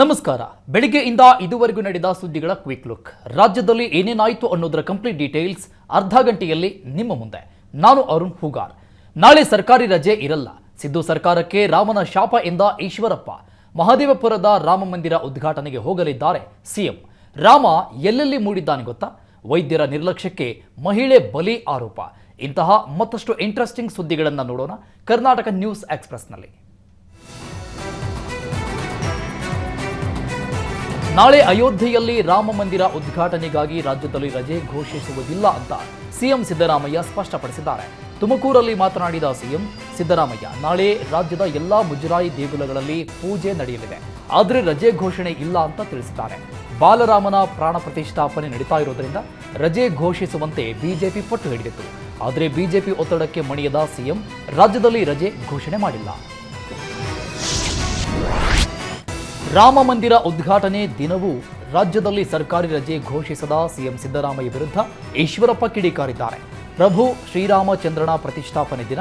ನಮಸ್ಕಾರ. ಬೆಳಿಗ್ಗೆಯಿಂದ ಇದುವರೆಗೂ ನಡೆದ ಸುದ್ದಿಗಳ ಕ್ವಿಕ್ ಲುಕ್. ರಾಜ್ಯದಲ್ಲಿ ಏನೇನಾಯಿತು ಅನ್ನೋದರ ಕಂಪ್ಲೀಟ್ ಡೀಟೇಲ್ಸ್ ಅರ್ಧ ಗಂಟೆಯಲ್ಲಿ ನಿಮ್ಮ ಮುಂದೆ. ನಾನು ಅರುಣ್ ಹುಗಾರ್. ನಾಳೆ ಸರ್ಕಾರಿ ರಜೆ ಇರಲ್ಲ. ಸಿದ್ದು ಸರ್ಕಾರಕ್ಕೆ ರಾಮನ ಶಾಪ ಎಂದ ಈಶ್ವರಪ್ಪ. ಮಹದೇವಪುರದ ರಾಮ ಮಂದಿರ ಉದ್ಘಾಟನೆಗೆ ಹೋಗಲಿದ್ದಾರೆ ಸಿಎಂ. ರಾಮ ಎಲ್ಲೆಲ್ಲಿ ಮೂಡಿದ್ದಾನೆ ಗೊತ್ತಾ? ವೈದ್ಯರ ನಿರ್ಲಕ್ಷ್ಯಕ್ಕೆ ಮಹಿಳೆ ಬಲಿ ಆರೋಪ. ಇಂತಹ ಮತ್ತಷ್ಟು ಇಂಟ್ರೆಸ್ಟಿಂಗ್ ಸುದ್ದಿಗಳನ್ನು ನೋಡೋಣ ಕರ್ನಾಟಕ ನ್ಯೂಸ್ ಎಕ್ಸ್ಪ್ರೆಸ್ನಲ್ಲಿ ನಾಳೆ ಅಯೋಧ್ಯೆಯಲ್ಲಿ ರಾಮ ಮಂದಿರ ಉದ್ಘಾಟನೆಗಾಗಿ ರಾಜ್ಯದಲ್ಲಿ ರಜೆ ಘೋಷಿಸುವುದಿಲ್ಲ ಅಂತ ಸಿಎಂ ಸಿದ್ದರಾಮಯ್ಯ ಸ್ಪಷ್ಟಪಡಿಸಿದ್ದಾರೆ. ತುಮಕೂರಲ್ಲಿ ಮಾತನಾಡಿದ ಸಿಎಂ, ಸಿದ್ದರಾಮಯ್ಯ, ನಾಳೆ ರಾಜ್ಯದ ಎಲ್ಲಾ ಮುಜರಾಯಿ ದೇಗುಲಗಳಲ್ಲಿ ಪೂಜೆ ನಡೆಯಲಿದೆ. ಆದರೆ ರಜೆ ಘೋಷಣೆ ಇಲ್ಲ ಅಂತ ತಿಳಿಸಿದ್ದಾರೆ. ಬಾಲರಾಮನ ಪ್ರಾಣ ಪ್ರತಿಷ್ಠಾಪನೆ ನಡೀತಾ ಇರೋದ್ರಿಂದ ರಜೆ ಘೋಷಿಸುವಂತೆ ಬಿಜೆಪಿ ಪಟ್ಟು ಹಿಡಿದಿತ್ತು. ಆದರೆ ಬಿಜೆಪಿ ಒತ್ತಡಕ್ಕೆ ಮಣಿಯದ ಸಿಎಂ ರಾಜ್ಯದಲ್ಲಿ ರಜೆ ಘೋಷಣೆ ಮಾಡಿಲ್ಲ. ರಾಮ ಮಂದಿರ ಉದ್ಘಾಟನೆ ದಿನವೂ ರಾಜ್ಯದಲ್ಲಿ ಸರ್ಕಾರಿ ರಜೆ ಘೋಷಿಸದ ಸಿಎಂ ಸಿದ್ದರಾಮಯ್ಯ ವಿರುದ್ಧ ಈಶ್ವರಪ್ಪ ಕಿಡಿಕಾರಿದ್ದಾರೆ. ಪ್ರಭು ಶ್ರೀರಾಮಚಂದ್ರನ ಪ್ರತಿಷ್ಠಾಪನೆ ದಿನ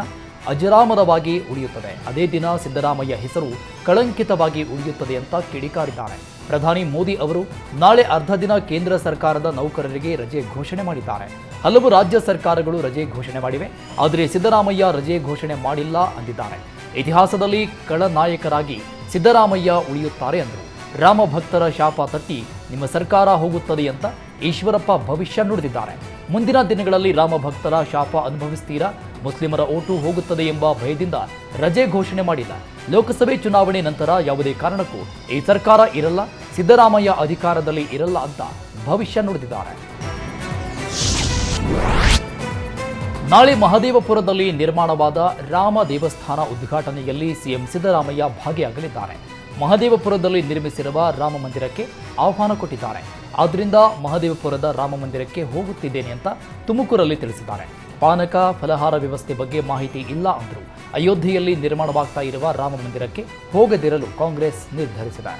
ಅಜರಾಮರವಾಗಿ ಉಳಿಯುತ್ತದೆ. ಅದೇ ದಿನ ಸಿದ್ದರಾಮಯ್ಯ ಹೆಸರು ಕಳಂಕಿತವಾಗಿ ಉಳಿಯುತ್ತದೆ ಅಂತ ಕಿಡಿಕಾರಿದ್ದಾರೆ. ಪ್ರಧಾನಿ ಮೋದಿ ಅವರು ನಾಳೆ ಅರ್ಧ ದಿನ ಕೇಂದ್ರ ಸರ್ಕಾರದ ನೌಕರರಿಗೆ ರಜೆ ಘೋಷಣೆ ಮಾಡಿದ್ದಾರೆ. ಹಲವು ರಾಜ್ಯ ಸರ್ಕಾರಗಳು ರಜೆ ಘೋಷಣೆ ಮಾಡಿವೆ. ಆದರೆ ಸಿದ್ದರಾಮಯ್ಯ ರಜೆ ಘೋಷಣೆ ಮಾಡಿಲ್ಲ ಅಂದಿದ್ದಾರೆ. ಇತಿಹಾಸದಲ್ಲಿ ಕಳನಾಯಕರಾಗಿ ಸಿದ್ದರಾಮಯ್ಯ ಉಳಿಯುತ್ತಾರೆ ಅಂದರು. ರಾಮ ಭಕ್ತರ ಶಾಪ ತಟ್ಟಿ ನಿಮ್ಮ ಸರ್ಕಾರ ಹೋಗುತ್ತದೆ ಅಂತ ಈಶ್ವರಪ್ಪ ಭವಿಷ್ಯ ನುಡಿದಿದ್ದಾರೆ. ಮುಂದಿನ ದಿನಗಳಲ್ಲಿ ರಾಮ ಭಕ್ತರ ಶಾಪ ಅನುಭವಿಸ್ತೀರಾ? ಮುಸ್ಲಿಮರ ಓಟು ಹೋಗುತ್ತದೆ ಎಂಬ ಭಯದಿಂದ ರಜೆ ಘೋಷಣೆ ಮಾಡಿಲ್ಲ. ಲೋಕಸಭೆ ಚುನಾವಣೆ ನಂತರ ಯಾವುದೇ ಕಾರಣಕ್ಕೂ ಈ ಸರ್ಕಾರ ಇರಲ್ಲ, ಸಿದ್ದರಾಮಯ್ಯ ಅಧಿಕಾರದಲ್ಲಿ ಇರಲ್ಲ ಅಂತ ಭವಿಷ್ಯ ನುಡಿದಿದ್ದಾರೆ. ನಾಳೆ ಮಹದೇವಪುರದಲ್ಲಿ ನಿರ್ಮಾಣವಾದ ರಾಮ ದೇವಸ್ಥಾನ ಉದ್ಘಾಟನೆಯಲ್ಲಿ ಸಿಎಂ ಸಿದ್ದರಾಮಯ್ಯ ಭಾಗಿಯಾಗಲಿದ್ದಾರೆ. ಮಹದೇವಪುರದಲ್ಲಿ ನಿರ್ಮಿಸಿರುವ ರಾಮ ಮಂದಿರಕ್ಕೆ ಆಹ್ವಾನ ಕೊಟ್ಟಿದ್ದಾರೆ. ಆದ್ದರಿಂದ ಮಹದೇವಪುರದ ರಾಮ ಮಂದಿರಕ್ಕೆ ಹೋಗುತ್ತಿದ್ದೇನೆ ಅಂತ ತುಮಕೂರಲ್ಲಿ ತಿಳಿಸಿದ್ದಾರೆ. ಪಾನಕ, ಫಲಹಾರ ವ್ಯವಸ್ಥೆ ಬಗ್ಗೆ ಮಾಹಿತಿ ಇಲ್ಲ ಅಂದರು. ಅಯೋಧ್ಯೆಯಲ್ಲಿ ನಿರ್ಮಾಣವಾಗ್ತಾ ಇರುವ ರಾಮ ಮಂದಿರಕ್ಕೆ ಹೋಗದಿರಲು ಕಾಂಗ್ರೆಸ್ ನಿರ್ಧರಿಸಿದೆ.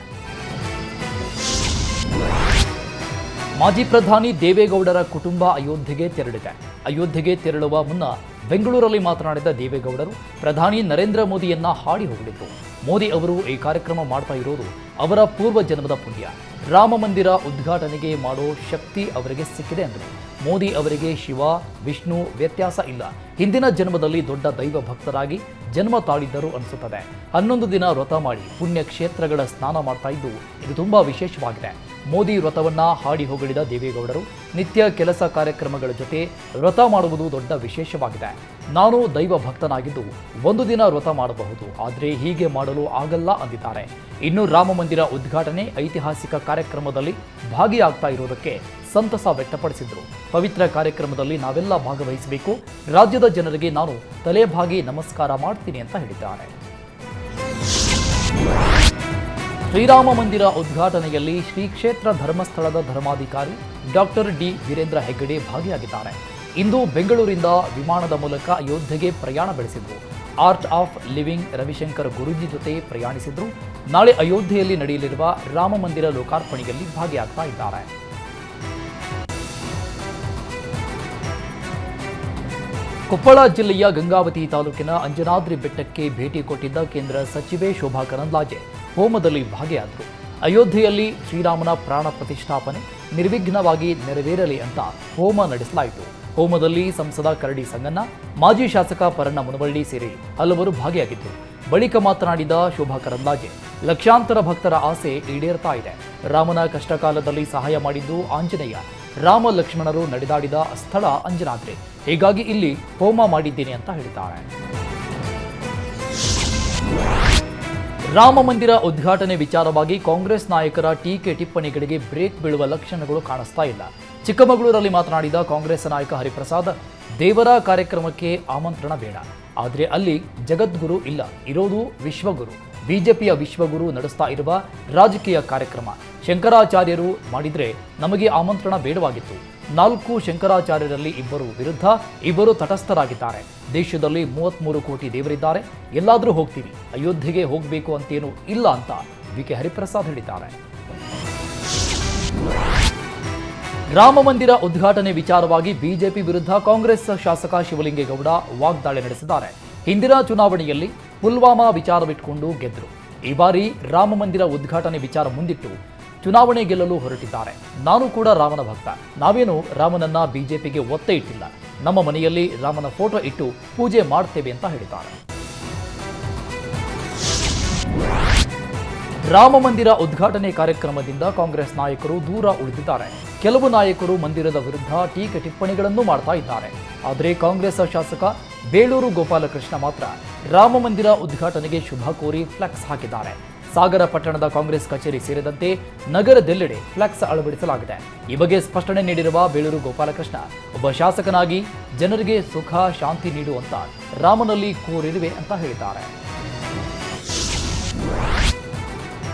ಮಾಜಿ ಪ್ರಧಾನಿ ದೇವೇಗೌಡರ ಕುಟುಂಬ ಅಯೋಧ್ಯೆಗೆ ತೆರಳಿದೆ. ಅಯೋಧ್ಯೆಗೆ ತೆರಳುವ ಮುನ್ನ ಬೆಂಗಳೂರಲ್ಲಿ ಮಾತನಾಡಿದ ದೇವೇಗೌಡರು, ಪ್ರಧಾನಿ ನರೇಂದ್ರ ಮೋದಿಯನ್ನ ಹಾಡಿ ಹೋಗಲಿದ್ದು ಮೋದಿ ಅವರು ಈ ಕಾರ್ಯಕ್ರಮ ಮಾಡ್ತಾ ಇರೋದು ಅವರ ಪೂರ್ವ ಜನ್ಮದ ಪುಣ್ಯ. ರಾಮ ಮಂದಿರ ಉದ್ಘಾಟನೆಗೆ ಮಾಡೋ ಶಕ್ತಿ ಅವರಿಗೆ ಸಿಕ್ಕಿದೆ ಅಂದರು. ಮೋದಿ ಅವರಿಗೆ ಶಿವ, ವಿಷ್ಣು ವ್ಯತ್ಯಾಸ ಇಲ್ಲ. ಹಿಂದಿನ ಜನ್ಮದಲ್ಲಿ ದೊಡ್ಡ ದೈವ ಭಕ್ತರಾಗಿ ಜನ್ಮ ತಾಳಿದ್ದರು ಅನಿಸುತ್ತದೆ. ಹನ್ನೊಂದು ದಿನ ವ್ರತ ಮಾಡಿ ಪುಣ್ಯ ಕ್ಷೇತ್ರಗಳ ಸ್ನಾನ ಮಾಡ್ತಾ ಇದ್ದು, ಇದು ತುಂಬಾ ವಿಶೇಷವಾಗಿದೆ. ಮೋದಿ ವ್ರತವನ್ನ ಹಾಡಿ ಹೊಗಳಿದ ದೇವೇಗೌಡರು, ನಿತ್ಯ ಕೆಲಸ ಕಾರ್ಯಕ್ರಮಗಳ ಜೊತೆ ವ್ರತ ಮಾಡುವುದು ದೊಡ್ಡ ವಿಶೇಷವಾಗಿದೆ. ನಾನು ದೈವ ಭಕ್ತನಾಗಿದ್ದು, ಒಂದು ದಿನ ವ್ರತ ಮಾಡಬಹುದು, ಆದರೆ ಹೀಗೆ ಮಾಡಲು ಆಗಲ್ಲ ಅಂದಿದ್ದಾರೆ. ಇನ್ನು ರಾಮ ಮಂದಿರ ಉದ್ಘಾಟನೆ ಐತಿಹಾಸಿಕ ಕಾರ್ಯಕ್ರಮದಲ್ಲಿ ಭಾಗಿಯಾಗ್ತಾ ಇರುವುದಕ್ಕೆ ಸಂತಸ ವ್ಯಕ್ತಪಡಿಸಿದರು. ಪವಿತ್ರ ಕಾರ್ಯಕ್ರಮದಲ್ಲಿ ನಾವೆಲ್ಲ ಭಾಗವಹಿಸಬೇಕು. ರಾಜ್ಯದ ಜನರಿಗೆ ನಾನು ತಲೆಭಾಗಿ ನಮಸ್ಕಾರ ಮಾಡ್ತೀನಿ ಅಂತ ಹೇಳಿದ್ದಾರೆ ಶ್ರೀರಾಮ ಮಂದಿರ ಉದ್ಘಾಟನೆಯಲ್ಲಿ ಶ್ರೀ ಕ್ಷೇತ್ರ ಧರ್ಮಸ್ಥಳದ ಧರ್ಮಾಧಿಕಾರಿ ಡಾಕ್ಟರ್ ಡಿ ವೀರೇಂದ್ರ ಹೆಗ್ಗಡೆ ಭಾಗಿಯಾಗಿದ್ದಾರೆ. ಇಂದು ಬೆಂಗಳೂರಿಂದ ವಿಮಾನದ ಮೂಲಕ ಅಯೋಧ್ಯೆಗೆ ಪ್ರಯಾಣ ಬೆಳೆಸಿದ್ರು. Art of living Ravi Shankar Guruji ಜೊತೆ ಪ್ರಯಾಣಿಸಿದ್ರು. ನಾಳೆ ಅಯೋಧ್ಯೆಯಲ್ಲಿ ನಡೆಯಲಿರುವ ರಾಮ ಮಂದಿರ ಲೋಕಾರ್ಪಣೆಯಲ್ಲಿ ಭಾಗಿಯಾಗ್ತಾ ಇದ್ದಾರೆ. ಕೊಪ್ಪಳ ಜಿಲ್ಲೆಯ ಗಂಗಾವತಿ ತಾಲೂಕಿನ ಅಂಜನಾದ್ರಿ ಬೆಟ್ಟಕ್ಕೆ ಭೇಟಿ ಕೊಟ್ಟಿದ್ದ ಕೇಂದ್ರ ಸಚಿವೆ ಶೋಭಾ ಕರಂದ್ಲಾಜೆ. ಹೋಮದಲ್ಲಿ ಭಾಗಿಯಾದರು. ಅಯೋಧ್ಯೆಯಲ್ಲಿ ಶ್ರೀರಾಮನ ಪ್ರಾಣ ಪ್ರತಿಷ್ಠಾಪನೆ ನಿರ್ವಿಘ್ನವಾಗಿ ನೆರವೇರಲಿ ಅಂತ ಹೋಮ ನಡೆಸಲಾಯಿತು. ಹೋಮದಲ್ಲಿ ಸಂಸದ ಕರಡಿ ಸಂಗಣ್ಣ, ಮಾಜಿ ಶಾಸಕ ಪರಣ್ಣ ಮುನವಳ್ಳಿ ಸೇರಿ ಹಲವರು ಭಾಗಿಯಾಗಿದ್ದರು. ಬಳಿಕ ಮಾತನಾಡಿದ ಶೋಭಾ ಕರಂದ್ಲಾಜೆ, ಲಕ್ಷಾಂತರ ಭಕ್ತರ ಆಸೆ ಈಡೇರ್ತಾ ಇದೆ. ರಾಮನ ಕಷ್ಟಕಾಲದಲ್ಲಿ ಸಹಾಯ ಮಾಡಿದ್ದು ಆಂಜನೇಯ. ರಾಮ ಲಕ್ಷ್ಮಣರು ನಡೆದಾಡಿದ ಸ್ಥಳ ಅಂಜನಾದ್ರಿ. ಹೀಗಾಗಿ ಇಲ್ಲಿ ಹೋಮ ಮಾಡಿದ್ದೇನೆ ಅಂತ ಹೇಳಿದ್ದಾರೆ. ರಾಮ ಮಂದಿರ ಉದ್ಘಾಟನೆ ವಿಚಾರವಾಗಿ ಕಾಂಗ್ರೆಸ್ ನಾಯಕರ ಟೀಕೆ ಟಿಪ್ಪಣಿಗಳಿಗೆ ಬ್ರೇಕ್ ಬೀಳುವ ಲಕ್ಷಣಗಳು ಕಾಣಿಸ್ತಾ ಇಲ್ಲ. ಚಿಕ್ಕಮಗಳೂರಲ್ಲಿ ಮಾತನಾಡಿದ ಕಾಂಗ್ರೆಸ್ ನಾಯಕ ಹರಿಪ್ರಸಾದ್, ದೇವರ ಕಾರ್ಯಕ್ರಮಕ್ಕೆ ಆಮಂತ್ರಣ ಬೇಡ. ಆದರೆ ಅಲ್ಲಿ ಜಗದ್ಗುರು ಇಲ್ಲ, ಇರೋದು ವಿಶ್ವಗುರು. ಬಿಜೆಪಿಯ ವಿಶ್ವಗುರು ನಡೆಸ್ತಾ ಇರುವ ರಾಜಕೀಯ ಕಾರ್ಯಕ್ರಮ. ಶಂಕರಾಚಾರ್ಯರು ಮಾಡಿದ್ರೆ ನಮಗೆ ಆಮಂತ್ರಣ ಬೇಡವಾಗಿತ್ತು. ನಾಲ್ಕು ಶಂಕರಾಚಾರ್ಯರಲ್ಲಿ ಇಬ್ಬರು ವಿರುದ್ಧ ಇಬ್ಬರು ತಟಸ್ಥರಾಗಿದ್ದಾರೆ. ದೇಶದಲ್ಲಿ ಮೂವತ್ಮೂರು ಕೋಟಿ ದೇವರಿದ್ದಾರೆ. ಎಲ್ಲಾದರೂ ಹೋಗ್ತೀವಿ. ಅಯೋಧ್ಯೆಗೆ ಹೋಗಬೇಕು ಅಂತೇನು ಇಲ್ಲ ಅಂತ ವಿ. ಕೆ. ಹರಿಪ್ರಸಾದ್ ಹೇಳಿದ್ದಾರೆ. ರಾಮ ಮಂದಿರ ಉದ್ಘಾಟನೆ ವಿಚಾರವಾಗಿ ಬಿಜೆಪಿ ವಿರುದ್ಧ ಕಾಂಗ್ರೆಸ್ ಶಾಸಕ ಶಿವಲಿಂಗೇಗೌಡ ವಾಗ್ದಾಳಿ ನಡೆಸಿದ್ದಾರೆ. ಹಿಂದಿನ ಚುನಾವಣೆಯಲ್ಲಿ ಪುಲ್ವಾಮಾ ವಿಚಾರವಿಟ್ಟುಕೊಂಡು ಗೆದ್ದರು ಈ ಬಾರಿ ರಾಮ ಮಂದಿರ ಉದ್ಘಾಟನೆ ವಿಚಾರ ಮುಂದಿಟ್ಟು ಚುನಾವಣೆ ಗೆಲ್ಲಲು ಹೊರಟಿದ್ದಾರೆ. ನಾನು ಕೂಡ ರಾಮನ ಭಕ್ತ. ನಾವೇನು ರಾಮನನ್ನ ಬಿಜೆಪಿಗೆ ಒತ್ತೆ ಇಟ್ಟಿಲ್ಲ. ನಮ್ಮ ಮನೆಯಲ್ಲಿ ರಾಮನ ಫೋಟೋ ಇಟ್ಟು ಪೂಜೆ ಮಾಡ್ತೇವೆ ಅಂತ ಹೇಳಿದ್ದಾರೆ. ರಾಮ ಮಂದಿರ ಉದ್ಘಾಟನೆ ಕಾರ್ಯಕ್ರಮದಿಂದ ಕಾಂಗ್ರೆಸ್ ನಾಯಕರು ದೂರ ಉಳಿದಿದ್ದಾರೆ. ಕೆಲವು ನಾಯಕರು ಮಂದಿರದ ವಿರುದ್ಧ ಟೀಕೆ ಟಿಪ್ಪಣಿಗಳನ್ನು ಮಾಡ್ತಾ ಇದ್ದಾರೆ. ಆದರೆ ಕಾಂಗ್ರೆಸ್ ಶಾಸಕ ಬೇಳೂರು ಗೋಪಾಲಕೃಷ್ಣ ಮಾತ್ರ ರಾಮ ಮಂದಿರ ಉದ್ಘಾಟನೆಗೆ ಶುಭ ಕೋರಿ ಫ್ಲೆಕ್ಸ್ ಹಾಕಿದ್ದಾರೆ. ಸಾಗರ ಪಟ್ಟಣದ ಕಾಂಗ್ರೆಸ್ ಕಚೇರಿ ಸೇರಿದಂತೆ ನಗರದೆಲ್ಲೆಡೆ ಫ್ಲೆಕ್ಸ್ ಅಳವಡಿಸಲಾಗಿದೆ. ಈ ಬಗ್ಗೆ ಸ್ಪಷ್ಟನೆ ನೀಡಿರುವ ಬೇಳೂರು ಗೋಪಾಲಕೃಷ್ಣ, ಒಬ್ಬ ಶಾಸಕನಾಗಿ ಜನರಿಗೆ ಸುಖ, ಶಾಂತಿ ನೀಡುವಂತ ರಾಮನಲ್ಲಿ ಕೋರಿರುವೆ ಅಂತ ಹೇಳಿದ್ದಾರೆ.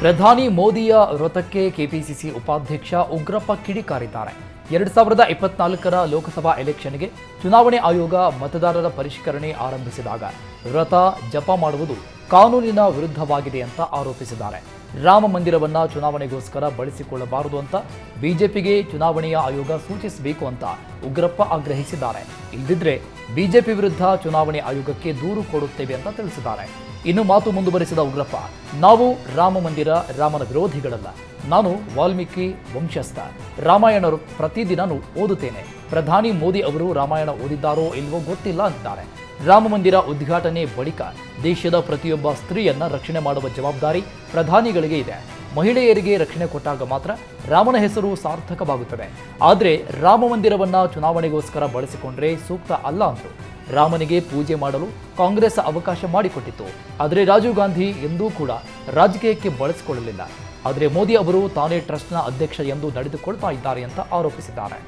ಪ್ರಧಾನಿ ಮೋದಿಯ ವೃತಕ್ಕೆ ಕೆಪಿಸಿಸಿ ಉಪಾಧ್ಯಕ್ಷ ಉಗ್ರಪ್ಪ ಕಿಡಿಕಾರಿದ್ದಾರೆ. ಎರಡ್ ಸಾವಿರದ ಇಪ್ಪತ್ನಾಲ್ಕರ ಲೋಕಸಭಾ ಎಲೆಕ್ಷನ್ಗೆ ಚುನಾವಣೆ ಆಯೋಗ ಮತದಾರರ ಪರಿಷ್ಕರಣೆ ಆರಂಭಿಸಿದಾಗ ವ್ರತ ಜಪ ಮಾಡುವುದು ಕಾನೂನಿನ ವಿರುದ್ಧವಾಗಿದೆ ಅಂತ ಆರೋಪಿಸಿದ್ದಾರೆ. ರಾಮ ಮಂದಿರವನ್ನ ಚುನಾವಣೆಗೋಸ್ಕರ ಬಳಸಿಕೊಳ್ಳಬಾರದು ಅಂತ ಬಿಜೆಪಿಗೆ ಚುನಾವಣೆಯ ಆಯೋಗ ಸೂಚಿಸಬೇಕು ಅಂತ ಉಗ್ರಪ್ಪ ಆಗ್ರಹಿಸಿದ್ದಾರೆ. ಇಲ್ಲದಿದ್ರೆ ಬಿಜೆಪಿ ವಿರುದ್ಧ ಚುನಾವಣೆ ಆಯೋಗಕ್ಕೆ ದೂರು ಕೊಡುತ್ತೇವೆ ಅಂತ ತಿಳಿಸಿದ್ದಾರೆ. ಇನ್ನು ಮಾತು ಮುಂದುವರೆಸಿದ ಉಗ್ರಪ್ಪ, ನಾವು ರಾಮ ಮಂದಿರ, ರಾಮನ ವಿರೋಧಿಗಳಲ್ಲ. ನಾನು ವಾಲ್ಮೀಕಿ ವಂಶಸ್ಥ. ರಾಮಾಯಣ ಪ್ರತಿದಿನ ಓದುತ್ತೇನೆ. ಪ್ರಧಾನಿ ಮೋದಿ ಅವರು ರಾಮಾಯಣ ಓದಿದ್ದಾರೋ ಇಲ್ವೋ ಗೊತ್ತಿಲ್ಲ ಅಂತಾರೆ ರಾಮ ಮಂದಿರ ಉದ್ಘಾಟನೆ ಬಳಿಕ ದೇಶದ ಪ್ರತಿಯೊಬ್ಬ ಸ್ತ್ರೀಯನ್ನ ರಕ್ಷಣೆ ಮಾಡುವ ಜವಾಬ್ದಾರಿ ಪ್ರಧಾನಿಗಳಿಗೆ ಇದೆ. ಮಹಿಳೆಯರಿಗೆ ರಕ್ಷಣೆ ಕೊಟ್ಟಾಗ ಮಾತ್ರ ರಾಮನ ಹೆಸರು ಸಾರ್ಥಕವಾಗುತ್ತದೆ. ಆದರೆ ರಾಮ ಮಂದಿರವನ್ನ ಚುನಾವಣೆಗೋಸ್ಕರ ಬಳಸಿಕೊಂಡ್ರೆ ಸೂಕ್ತ ಅಲ್ಲ ಅಂದ್ರು. ರಾಮನಿಗೆ ಪೂಜೆ ಮಾಡಲು ಕಾಂಗ್ರೆಸ್ ಅವಕಾಶ ಮಾಡಿಕೊಟ್ಟಿತ್ತು. ಆದರೆ ರಾಜೀವ್ ಗಾಂಧಿ ಎಂದೂ ಕೂಡ ರಾಜಕೀಯಕ್ಕೆ ಬಳಸಿಕೊಳ್ಳಲಿಲ್ಲ. ಆದರೆ ಮೋದಿ ಅವರು ತಾನೇ ಟ್ರಸ್ಟ್ನ ಅಧ್ಯಕ್ಷ ಎಂದು ನಡೆದುಕೊಳ್ತಾ ಇದ್ದಾರೆ ಅಂತ ಆರೋಪಿಸಿದ್ದಾರೆ.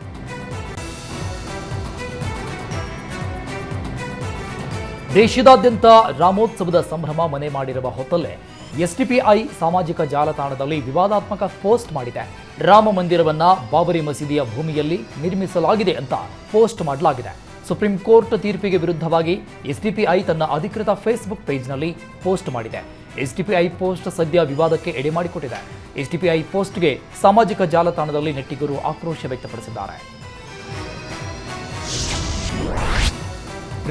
ದೇಶದಾದ್ಯಂತ ರಾಮೋತ್ಸವದ ಸಂಭ್ರಮ ಮನೆ ಮಾಡಿರುವ ಹೊತ್ತಲ್ಲೇ ಎಸ್ಟಿಪಿಐ ಸಾಮಾಜಿಕ ಜಾಲತಾಣದಲ್ಲಿ ವಿವಾದಾತ್ಮಕ ಪೋಸ್ಟ್ ಮಾಡಿದೆ. ರಾಮ ಮಂದಿರವನ್ನ ಬಾಬರಿ ಮಸೀದಿಯ ಭೂಮಿಯಲ್ಲಿ ನಿರ್ಮಿಸಲಾಗಿದೆ ಅಂತ ಪೋಸ್ಟ್ ಮಾಡಲಾಗಿದೆ. ಸುಪ್ರೀಂ ಕೋರ್ಟ್ ತೀರ್ಪಿಗೆ ವಿರುದ್ಧವಾಗಿ ಎಸ್ಡಿಪಿಐ ತನ್ನ ಅಧಿಕೃತ ಫೇಸ್ಬುಕ್ ಪೇಜ್ನಲ್ಲಿ ಪೋಸ್ಟ್ ಮಾಡಿದೆ. ಎಸ್ಡಿಪಿಐ ಪೋಸ್ಟ್ ಸದ್ಯ ವಿವಾದಕ್ಕೆ ಎಡೆ ಮಾಡಿಕೊಟ್ಟಿದೆ. ಎಸ್ಡಿಪಿಐ ಪೋಸ್ಟ್ಗೆ ಸಾಮಾಜಿಕ ಜಾಲತಾಣದಲ್ಲಿ ನೆಟ್ಟಿಗರು ಆಕ್ರೋಶ ವ್ಯಕ್ತಪಡಿಸಿದ್ದಾರೆ.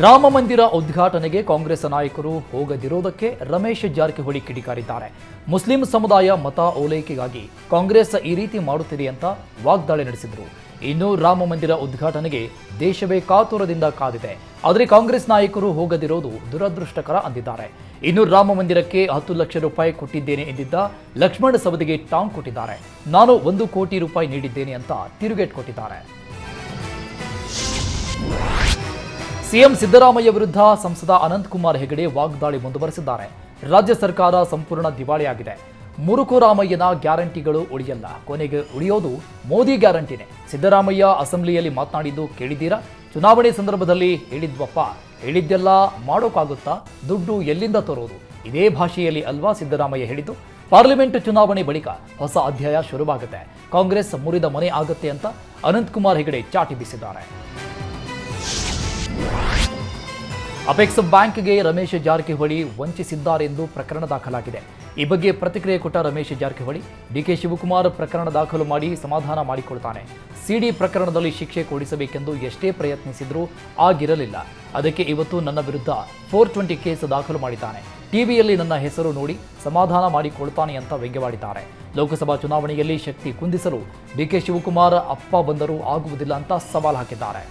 ರಾಮ ಮಂದಿರ ಉದ್ಘಾಟನೆಗೆ ಕಾಂಗ್ರೆಸ್ ನಾಯಕರು ಹೋಗದಿರೋದಕ್ಕೆ ರಮೇಶ್ ಜಾರಕಿಹೊಳಿ ಕಿಡಿಕಾರಿದ್ದಾರೆ. ಮುಸ್ಲಿಂ ಸಮುದಾಯ ಮತ ಓಲೈಕೆಗಾಗಿ ಕಾಂಗ್ರೆಸ್ ಈ ರೀತಿ ಮಾಡುತ್ತಿದೆ ಅಂತ ವಾಗ್ದಾಳಿ ನಡೆಸಿದರು. ಇನ್ನು ರಾಮ ಮಂದಿರ ಉದ್ಘಾಟನೆಗೆ ದೇಶವೇ ಕಾತುರದಿಂದ ಕಾದಿದೆ. ಆದರೆ ಕಾಂಗ್ರೆಸ್ ನಾಯಕರು ಹೋಗದಿರೋದು ದುರದೃಷ್ಟಕರ ಅಂದಿದ್ದಾರೆ. ಇನ್ನು ರಾಮ ಮಂದಿರಕ್ಕೆ ಹತ್ತು ಲಕ್ಷ ರೂಪಾಯಿ ಕೊಟ್ಟಿದ್ದೇನೆ ಎಂದಿದ್ದ ಲಕ್ಷ್ಮಣ ಸವದಿಗೆ ಟಾಂಗ್ ಕೊಟ್ಟಿದ್ದಾರೆ. ನಾನು ಒಂದು ಕೋಟಿ ರೂಪಾಯಿ ನೀಡಿದ್ದೇನೆ ಅಂತ ತಿರುಗೇಟ್ ಕೊಟ್ಟಿದ್ದಾರೆ. ಸಿಎಂ ಸಿದ್ದರಾಮಯ್ಯ ವಿರುದ್ಧ ಸಂಸದ ಅನಂತಕುಮಾರ್ ಹೆಗಡೆ ವಾಗ್ದಾಳಿ ಮುಂದುವರೆಸಿದ್ದಾರೆ. ರಾಜ್ಯ ಸರ್ಕಾರ ಸಂಪೂರ್ಣ ದಿವಾಳಿಯಾಗಿದೆ. ಮುರುಕು ರಾಮಯ್ಯನ ಗ್ಯಾರಂಟಿಗಳು ಉಳಿಯಲ್ಲ. ಕೊನೆಗೆ ಉಳಿಯೋದು ಮೋದಿ ಗ್ಯಾರಂಟಿನೇ. ಸಿದ್ದರಾಮಯ್ಯ ಅಸೆಂಬ್ಲಿಯಲ್ಲಿ ಮಾತನಾಡಿದ್ದು ಕೇಳಿದ್ದೀರಾ? ಚುನಾವಣೆ ಸಂದರ್ಭದಲ್ಲಿ ಹೇಳಿದ್ವಪ್ಪ. ಹೇಳಿದ್ದೆಲ್ಲ ಮಾಡೋಕ್ಕಾಗುತ್ತಾ ದುಡ್ಡು ಎಲ್ಲಿಂದ ತರೋದು? ಇದೇ ಭಾಷೆಯಲ್ಲಿ ಅಲ್ವಾ ಸಿದ್ದರಾಮಯ್ಯ ಹೇಳಿದ್ದು? ಪಾರ್ಲಿಮೆಂಟ್ ಚುನಾವಣೆ ಬಳಿಕ ಹೊಸ ಅಧ್ಯಾಯ ಶುರುವಾಗುತ್ತೆ. ಕಾಂಗ್ರೆಸ್ ಮುರಿದ ಮನೆ ಆಗುತ್ತೆ ಅಂತ ಅನಂತಕುಮಾರ್ ಹೆಗಡೆ ಚಾಟಿ ಬೀಸಿದ್ದಾರೆ. ಅಪೆಕ್ಸ್ ಬ್ಯಾಂಕ್ಗೆ ರಮೇಶ್ ಜಾರಕಿಹೊಳಿ ವಂಚಿಸಿದ್ದಾರೆ ಎಂದು ಪ್ರಕರಣ ದಾಖಲಾಗಿದೆ. ಈ ಬಗ್ಗೆ ಪ್ರತಿಕ್ರಿಯೆ ಕೊಟ್ಟ ರಮೇಶ್ ಜಾರಕಿಹೊಳಿ ಡಿಕೆ ಶಿವಕುಮಾರ್ ಪ್ರಕರಣ ದಾಖಲು ಮಾಡಿ ಸಮಾಧಾನ ಮಾಡಿಕೊಳ್ತಾನೆ. ಸಿಡಿ ಪ್ರಕರಣದಲ್ಲಿ ಶಿಕ್ಷೆ ಕೊಡಿಸಬೇಕೆಂದು ಎಷ್ಟೇ ಪ್ರಯತ್ನಿಸಿದ್ರೂ ಆಗಿರಲಿಲ್ಲ. ಅದಕ್ಕೆ ಇವತ್ತು ನನ್ನ ವಿರುದ್ಧ ಫೋರ್ ಟ್ವೆಂಟಿ ಕೇಸ್ ದಾಖಲು ಮಾಡಿದ್ದಾನೆ. ಟಿವಿಯಲ್ಲಿ ನನ್ನ ಹೆಸರು ನೋಡಿ ಸಮಾಧಾನ ಮಾಡಿಕೊಳ್ತಾನೆ ಅಂತ ವ್ಯಂಗ್ಯವಾಡಿದ್ದಾರೆ. ಲೋಕಸಭಾ ಚುನಾವಣೆಯಲ್ಲಿ ಶಕ್ತಿ ಕುಂದಿಸಲು ಡಿಕೆ ಶಿವಕುಮಾರ್ ಅಪ್ಪ ಬಂದರೂ ಆಗುವುದಿಲ್ಲ ಅಂತ ಸವಾಲು ಹಾಕಿದ್ದಾರೆ.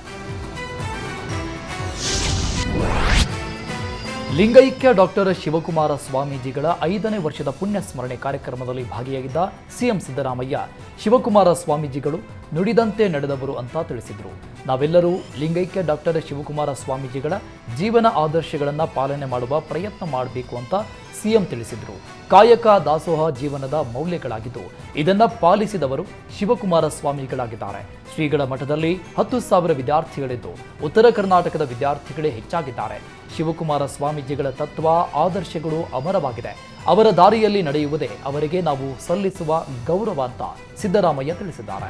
ಲಿಂಗೈಕ್ಯ ಡಾಕ್ಟರ್ ಶಿವಕುಮಾರ ಸ್ವಾಮೀಜಿಗಳ ಐದನೇ ವರ್ಷದ ಪುಣ್ಯ ಸ್ಮರಣೆ ಕಾರ್ಯಕ್ರಮದಲ್ಲಿ ಭಾಗಿಯಾಗಿದ್ದ ಸಿಎಂ ಸಿದ್ದರಾಮಯ್ಯ, ಶಿವಕುಮಾರ ಸ್ವಾಮೀಜಿಗಳು ನುಡಿದಂತೆ ನಡೆದವರು ಅಂತ ತಿಳಿಸಿದರು. ನಾವೆಲ್ಲರೂ ಲಿಂಗೈಕ್ಯ ಡಾಕ್ಟರ್ ಶಿವಕುಮಾರ ಸ್ವಾಮೀಜಿಗಳ ಜೀವನ ಆದರ್ಶಗಳನ್ನು ಪಾಲನೆ ಮಾಡುವ ಪ್ರಯತ್ನ ಮಾಡಬೇಕು ಅಂತ ಸಿಎಂ ತಿಳಿಸಿದರು. ಕಾಯಕ ದಾಸೋಹ ಜೀವನದ ಮೌಲ್ಯಗಳಾಗಿದ್ದು, ಇದನ್ನ ಪಾಲಿಸಿದವರು ಶಿವಕುಮಾರ ಸ್ವಾಮಿಗಳಾಗಿದ್ದಾರೆ ಶ್ರೀಗಳ ಮಠದಲ್ಲಿ ಹತ್ತು ಸಾವಿರ ವಿದ್ಯಾರ್ಥಿಗಳಿದ್ದು, ಉತ್ತರ ಕರ್ನಾಟಕದ ವಿದ್ಯಾರ್ಥಿಗಳೇ ಹೆಚ್ಚಾಗಿದ್ದಾರೆ. ಶಿವಕುಮಾರ ಸ್ವಾಮೀಜಿಗಳ ತತ್ವ, ಆದರ್ಶಗಳು ಅಮರವಾಗಿದೆ. ಅವರ ದಾರಿಯಲ್ಲಿ ನಡೆಯುವುದೇ ಅವರಿಗೆ ನಾವು ಸಲ್ಲಿಸುವ ಗೌರವ ಅಂತ ಸಿದ್ದರಾಮಯ್ಯ ತಿಳಿಸಿದ್ದಾರೆ.